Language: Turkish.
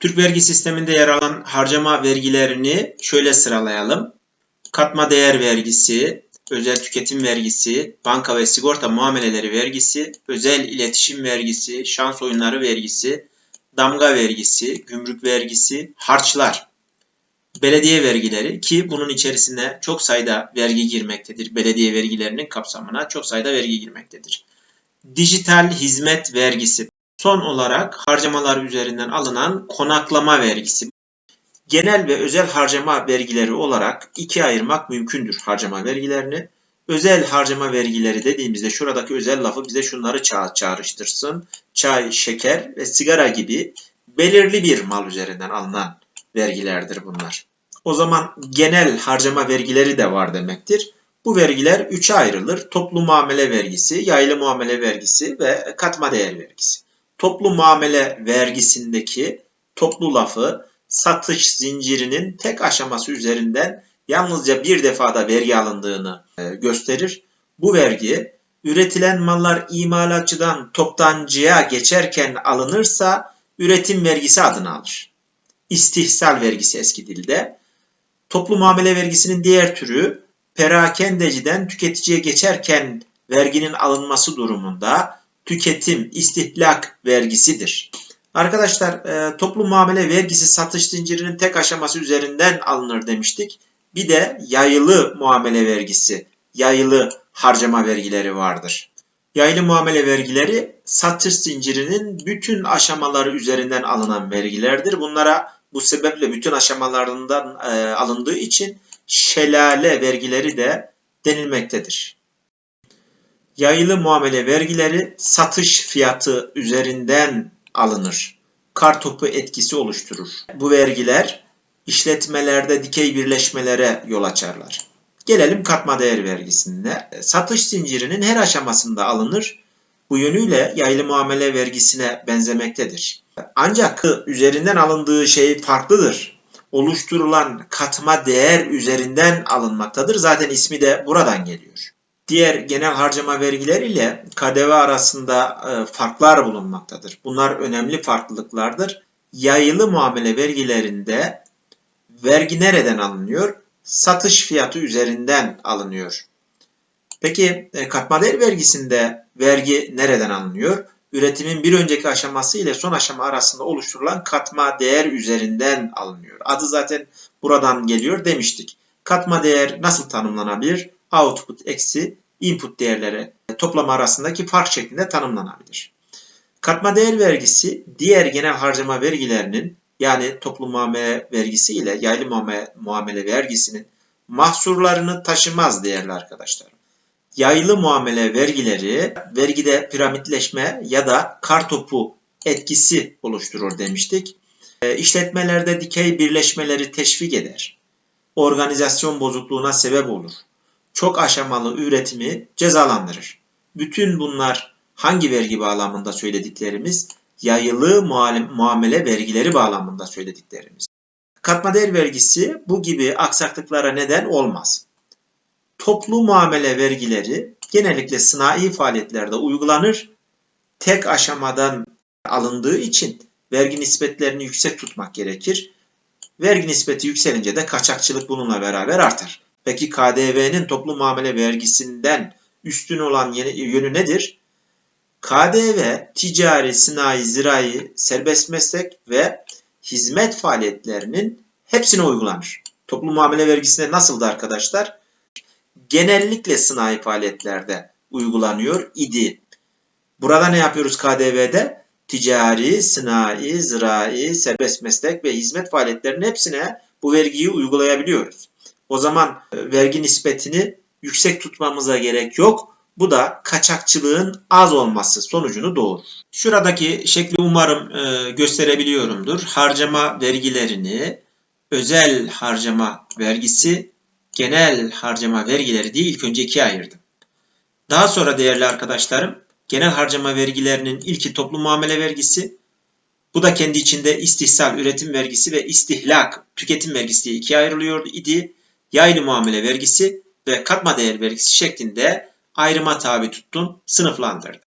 Türk vergi sisteminde yer alan harcama vergilerini şöyle sıralayalım. Katma değer vergisi, özel tüketim vergisi, banka ve sigorta muameleleri vergisi, özel iletişim vergisi, şans oyunları vergisi, damga vergisi, gümrük vergisi, harçlar, belediye vergileri ki bunun içerisine çok sayıda vergi girmektedir. Belediye vergilerinin kapsamına çok sayıda vergi girmektedir. Dijital hizmet vergisi. Son olarak harcamalar üzerinden alınan konaklama vergisi. Genel ve özel harcama vergileri olarak ikiye ayırmak mümkündür harcama vergilerini. Özel harcama vergileri dediğimizde şuradaki özel lafı bize şunları ça çağrıştırsın. Çay, şeker ve sigara gibi belirli bir mal üzerinden alınan vergilerdir bunlar. O zaman genel harcama vergileri de var demektir. Bu vergiler üçe ayrılır. Toplu muamele vergisi, yaylı muamele vergisi ve katma değer vergisi. Toplu muamele vergisindeki toplu lafı satış zincirinin tek aşaması üzerinden yalnızca bir defada vergi alındığını e, gösterir. Bu vergi üretilen mallar imalatçıdan toptancıya geçerken alınırsa üretim vergisi adını alır. İstihsal vergisi eski dilde. Toplu muamele vergisinin diğer türü perakendeciden tüketiciye geçerken verginin alınması durumunda tüketim, istihlak vergisidir. Arkadaşlar e, toplu muamele vergisi satış zincirinin tek aşaması üzerinden alınır demiştik. Bir de yayılı muamele vergisi, yayılı harcama vergileri vardır. Yayılı muamele vergileri satış zincirinin bütün aşamaları üzerinden alınan vergilerdir. Bunlara bu sebeple bütün aşamalarından e, alındığı için şelale vergileri de denilmektedir. Yayılı muamele vergileri satış fiyatı üzerinden alınır. Kartopu etkisi oluşturur. Bu vergiler işletmelerde dikey birleşmelere yol açarlar. Gelelim katma değer vergisine. Satış zincirinin her aşamasında alınır. Bu yönüyle yaylı muamele vergisine benzemektedir. Ancak üzerinden alındığı şey farklıdır. Oluşturulan katma değer üzerinden alınmaktadır. Zaten ismi de buradan geliyor. Diğer genel harcama vergileri ile KDV arasında e, farklar bulunmaktadır. Bunlar önemli farklılıklardır. Yayılı muamele vergilerinde vergi nereden alınıyor? Satış fiyatı üzerinden alınıyor. Peki e, katma değer vergisinde vergi nereden alınıyor? Üretimin bir önceki aşaması ile son aşama arasında oluşturulan katma değer üzerinden alınıyor. Adı zaten buradan geliyor demiştik. Katma değer nasıl tanımlanabilir? Output eksi input değerleri toplama arasındaki fark şeklinde tanımlanabilir. Katma değer vergisi diğer genel harcama vergilerinin yani toplu muamele vergisi ile yaylı muamele, vergisinin mahsurlarını taşımaz değerli arkadaşlar. Yaylı muamele vergileri vergide piramitleşme ya da kartopu etkisi oluşturur demiştik. E, işletmelerde dikey birleşmeleri teşvik eder. Organizasyon bozukluğuna sebep olur. Çok aşamalı üretimi cezalandırır. Bütün bunlar hangi vergi bağlamında söylediklerimiz? Yayılı muamele vergileri bağlamında söylediklerimiz. Katma değer vergisi bu gibi aksaklıklara neden olmaz. Toplu muamele vergileri genellikle sınai faaliyetlerde uygulanır. Tek aşamadan alındığı için vergi nispetlerini yüksek tutmak gerekir. Vergi nispeti yükselince de kaçakçılık bununla beraber artar. Peki KDV'nin toplu muamele vergisinden üstün olan yönü nedir? KDV ticari, sanayi, zirai, serbest meslek ve hizmet faaliyetlerinin hepsine uygulanır. Toplu muamele vergisine nasıldı arkadaşlar? Genellikle sanayi faaliyetlerde uygulanıyor idi. Burada ne yapıyoruz KDV'de? Ticari, sanayi, zirai, serbest meslek ve hizmet faaliyetlerinin hepsine bu vergiyi uygulayabiliyoruz. O zaman e, vergi nispetini yüksek tutmamıza gerek yok. Bu da kaçakçılığın az olması sonucunu doğurur. Şuradaki şekli umarım e, gösterebiliyorumdur. Harcama vergilerini özel harcama vergisi, genel harcama vergileri diye ilk önce ikiye ayırdım. Daha sonra değerli arkadaşlarım, genel harcama vergilerinin ilki toplu muamele vergisi, bu da kendi içinde istihsal üretim vergisi ve istihlak tüketim vergisi diye ikiye ayrılıyordu idi. Yaylı muamele vergisi ve katma değer vergisi şeklinde ayrıma tabi tuttum, sınıflandırdım.